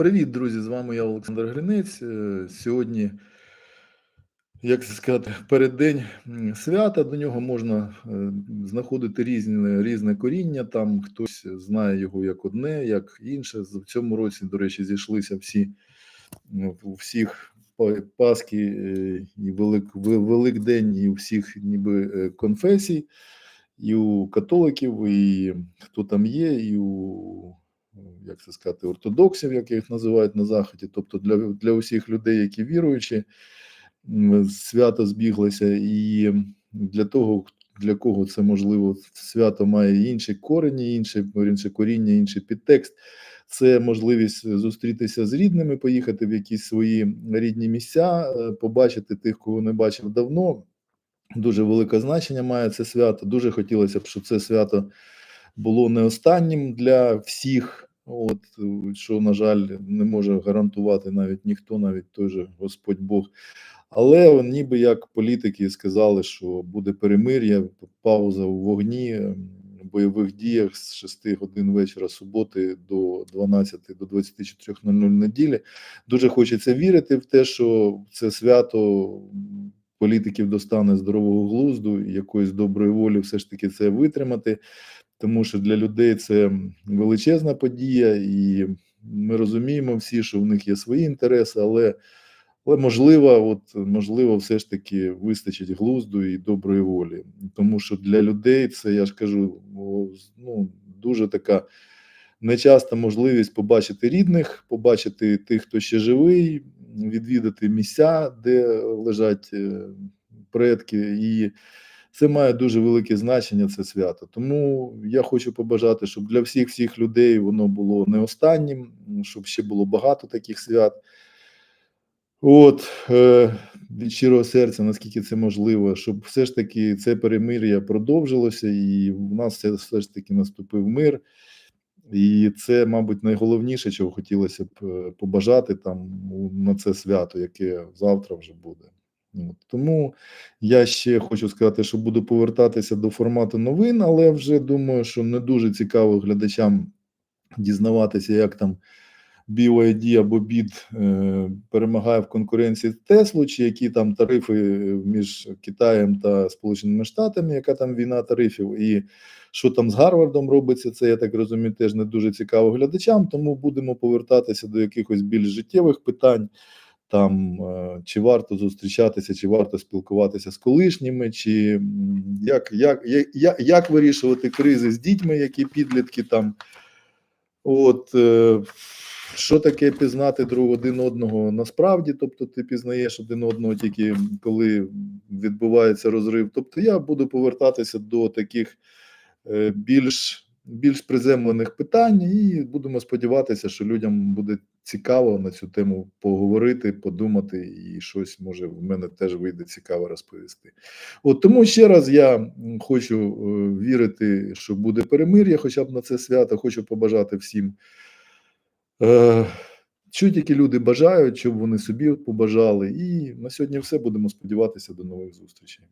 Привіт, друзі! З вами я Олександр Гринець. Е, Сьогодні, як це сказати, переддень свята. До нього можна е, знаходити різне, різне коріння. Там хтось знає його як одне, як інше. В цьому році, до речі, зійшлися всі у всіх па- Пасхи е, і Велик, Великдень, і у всіх ніби конфесій, і у католиків, і хто там є, і у як це сказати, ортодоксів, як їх називають на заході, тобто для, для усіх людей, які віруючі, свято збіглося, і для того, для кого це можливо, свято має інші корені, інше, інше коріння, інший підтекст. Це можливість зустрітися з рідними, поїхати в якісь свої рідні місця, е, побачити тих, кого не бачив давно. Дуже велике значення має це свято. Дуже хотілося б, щоб це свято було не останнім для всіх. От що, на жаль, не може гарантувати навіть ніхто, навіть той же Господь Бог. Але ніби як політики сказали, що буде перемир'я, пауза у вогні, бойових діях з 6 годин вечора суботи до 12 до 24.00 неділі. Дуже хочеться вірити в те, що це свято політиків достане здорового глузду якоїсь доброї волі все ж таки це витримати тому що для людей це величезна подія, і ми розуміємо всі, що в них є свої інтереси, але, але можливо, от можливо, все ж таки вистачить глузду і доброї волі. Тому що для людей це я ж кажу, ну дуже така нечаста можливість побачити рідних, побачити тих, хто ще живий, відвідати місця, де лежать е, предки, і це має дуже велике значення, це свято. Тому я хочу побажати, щоб для всіх всіх людей воно було не останнім, щоб ще було багато таких свят. От е, від щирого серця, наскільки це можливо, щоб все ж таки це перемир'я продовжилося, і в нас все, все ж таки наступив мир. І це, мабуть, найголовніше, чого хотілося б е, побажати там на це свято, яке завтра вже буде. От. Тому я ще хочу сказати, що буду повертатися до формату новин, але вже думаю, що не дуже цікаво глядачам дізнаватися, як там BYD або BID е, перемагає в конкуренції Теслу, чи які там тарифи між Китаєм та Сполученими Штатами, яка там війна тарифів, і що там з Гарвардом робиться, це я так розумію, теж не дуже цікаво глядачам. Тому будемо повертатися до якихось більш життєвих питань. Там е, чи варто зустрічатися, чи варто спілкуватися з колишніми, чи як, як, як, як вирішувати кризи з дітьми, які підлітки там. От е, що таке пізнати друг один одного насправді? Тобто ти пізнаєш один одного тільки коли відбувається розрив. Тобто я буду повертатися до таких е, більш, більш приземлених питань, і будемо сподіватися, що людям буде цікаво на цю тему поговорити, подумати, і щось може в мене теж вийде цікаво розповісти. От тому ще раз я хочу е, вірити, що буде перемир'я, хоча б на це свято. Хочу побажати всім. Е, що тільки люди бажають, щоб вони собі побажали. І на сьогодні все. Будемо сподіватися до нових зустрічей.